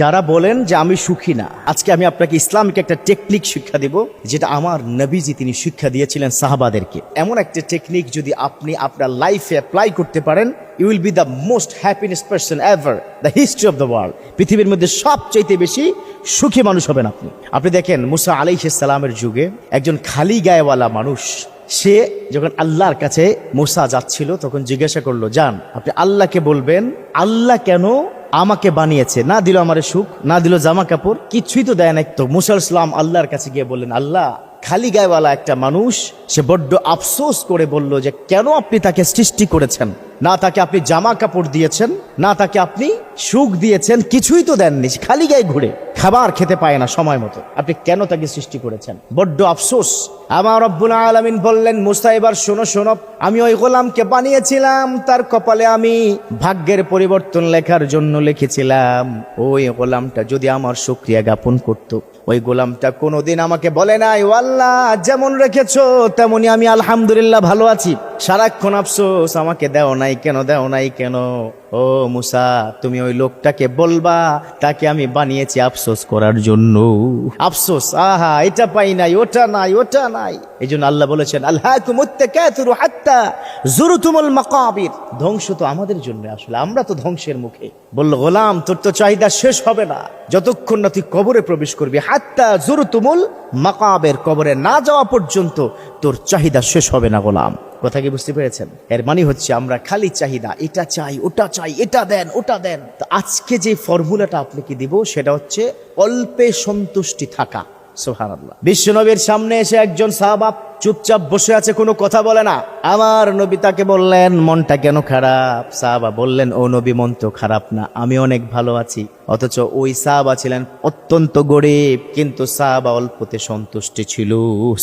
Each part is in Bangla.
যারা বলেন যে আমি সুখী না, আজকে আমি আপনাকে ইসলামিক একটা টেকনিক শিক্ষা দেব, যেটা আমার নবীজি তিনি শিক্ষা দিয়েছিলেন সাহাবাদেরকে। এমন একটা টেকনিক যদি আপনি আপনার লাইফে অ্যাপ্লাই করতে পারেন you will be the most happiness person ever the history of the world পৃথিবীর মধ্যে সবচাইতে বেশি সুখী মানুষ হবেন আপনি। আপনি দেখেন, মুসা আলাইসালামের যুগে একজন খালি গায়েওয়ালা মানুষ, সে যখন আল্লাহর কাছে মোসা যাচ্ছিল, তখন জিজ্ঞাসা করল যান আপনি আল্লাহকে বলবেন, আল্লাহ কেন আমাকে বানিয়েছে। না দিল আমার সুখ, না দিল জামা কাপড়, কিছুই তো দেয় না তো মুসাল ইসলাম আল্লাহর কাছে গিয়ে বললেন, আল্লাহ, খালি গায়েওয়ালা একটা মানুষ, সে বড্ড আফসোস করে বলল যে, কেন আপনি তাকে সৃষ্টি করেছেন? না তাকে আপনি জামা কাপড় দিয়েছেন, না তাকে আপনি সুখ দিয়েছেন, কিছুই তো দেননি, খালি গায়ে ঘুরে। খাবার খেতে পায় না সময় মতো। আপনি কেন তাকে সৃষ্টি করেছেন? বড্ড আফসোস। আমার রব্বুল আলমিন বললেন মুস্তা এবার শোনো শোনো। আমি ওই গোলামকে বানিয়েছিলাম, তার কপালে আমি ভাগ্যের পরিবর্তন লেখার জন্য লিখেছিলাম। ওই গোলামটা যদি আমার সুক্রিয়া জ্ঞাপন করত, ওই গোলামটা কোনোদিন আমাকে বলে নাই ও আল্লাহ যেমন রেখেছো, তেমনি আমি আলহামদুলিল্লাহ ভালো আছি। সারাক্ষণ আফসোস, আমাকে দেও নাই কেন, দেও নাই কেন? ও মুসা, তুমি ওই লোকটাকে বলবা, তাকে আমি বানিয়েছি আফসোস করার জন্য। আফসোস, আহা, এটা পাই নাই, ওটা নাই ওটা নাই। এই জন্য আল্লাহ বলেছেন আল্লাহ হাত্তা জুরুতুমুল মাকাবির। ধ্বংস তো আমাদের জন্য আসলে, আমরা তো ধ্বংসের মুখে। বলল, গোলাম, তোর তো চাহিদা শেষ হবে না। যতক্ষণ না তুই কবরে প্রবেশ করবি, হাত্তা জুরুতুমুল মাকাবের কবরে না যাওয়া পর্যন্ত তোর চাহিদা শেষ হবে না, গোলাম। কথা কি বুঝতে পেরেছেন? এর মানে হচ্ছে আমরা খালি চাহিদা এটা চাই, ওটা চাই, এটা দেন, ওটা দেন। তো আজকে যে ফর্মুলাটা আপনাকে দিব, সেটা হচ্ছে অল্পে সন্তুষ্টি থাকা। সোহানাল্লাহ বিশ্বনবীর সামনে এসে একজন সাহাবাব চুপচাপ বসে আছে, কোনো কথা বলে না। আমার নবী তাকে বললেন, মনটা কেন খারাপ? সাহাবা বললেন, ও নবী, মন তো খারাপ না, আমি অনেক ভালো আছি। অথচ ওই সাহাবা ছিলেন অত্যন্ত গরিব, কিন্তু সাহাবা অল্পতে সন্তুষ্টি ছিল।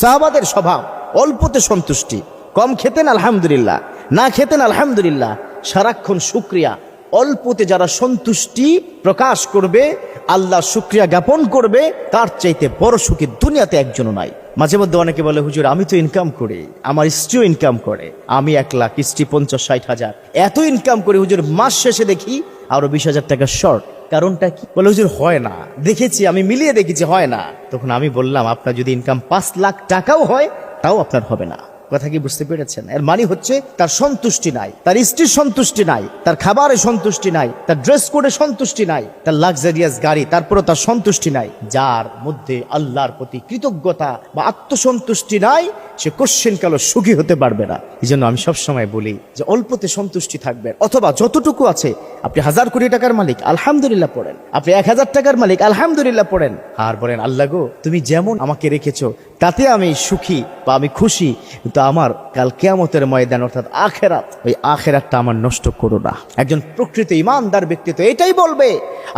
সাহাবাদের স্বভাব অল্পতে সন্তুষ্টি। কম খেতেন, আলহামদুলিল্লাহ। না খেতেন, আলহামদুলিল্লাহ। সারাক্ষণ শুক্রিয়া। অল্পতে যারা সন্তুষ্টি প্রকাশ করবে, আল্লাহ শুক্রিয়া জ্ঞাপন করবে, তার চাইতে বড় সুখী দুনিয়াতে একজনও নাই। মাঝে মধ্যে অনেকে বলে, হুজুর, আমি তো ইনকাম করি। আমার স্ত্রীও ইনকাম করে। আমি এক লাখ, স্ত্রী পঞ্চাশ, ষাট হাজার। এত ইনকাম করি, হুজুর, মাস শেষে দেখি আরও বিশ হাজার টাকা শর্ট কারণটা কি? বলে, হুজুর, হয় না। দেখেছি, আমি মিলিয়ে দেখেছি, হয় না। তখন আমি বললাম, আপনার যদি ইনকাম পাঁচ লাখ টাকাও হয়, তাও আপনার হবে না। কথা কি বুঝতে পেরেছেন? এর মানে হচ্ছে তার সন্তুষ্টি নাই, তার স্ত্রীর সন্তুষ্টি নাই, তার খাবারে সন্তুষ্টি নাই, তার ড্রেস কোডে সন্তুষ্টি নাই, তার লাক্সারিয়াস গাড়ি তারপরে তার সন্তুষ্টি নাই, যার মধ্যে আল্লাহর প্রতি কৃতজ্ঞতা বা আত্মসন্তুষ্টি নাই, সে কোশ্চেন কালো সুখী হতে পারবে না। এই জন্য আমি সবসময় বলি যে অল্পতে সন্তুষ্টি থাকবেন অথবা যতটুকু আছে, আপনি হাজার কোটি টাকার মালিক, আলহামদুলিল্লাহ পড়েন। আপনি এক হাজার টাকার মালিক, আলহামদুলিল্লাহ পড়েন। আর বলেন, আল্লাহ গো, তুমি যেমন আমাকে রেখেছো তাতে আমি সুখী বা আমি খুশি, কিন্তু আমার কাল কেয়ামতের ময়দান, অর্থাৎ আখেরাত, ওই আখেরাতটা আমার নষ্ট করো না। একজন প্রকৃত ইমানদার ব্যক্তি তো এটাই বলবে,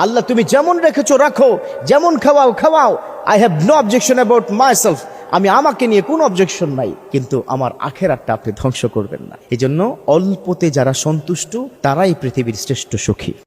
আল্লাহ, তুমি যেমন রেখেছো, রাখো, যেমন খাওয়াও খাওয়াও। I have no objection about my self আমি আমাকে নিয়ে কোনো অবজেকশন নাই, কিন্তু আমার আখেরাতটা আপনি ধ্বংস করবেন না। এই জন্য অল্পতে যারা সন্তুষ্ট, তারাই পৃথিবীর শ্রেষ্ঠ সুখী।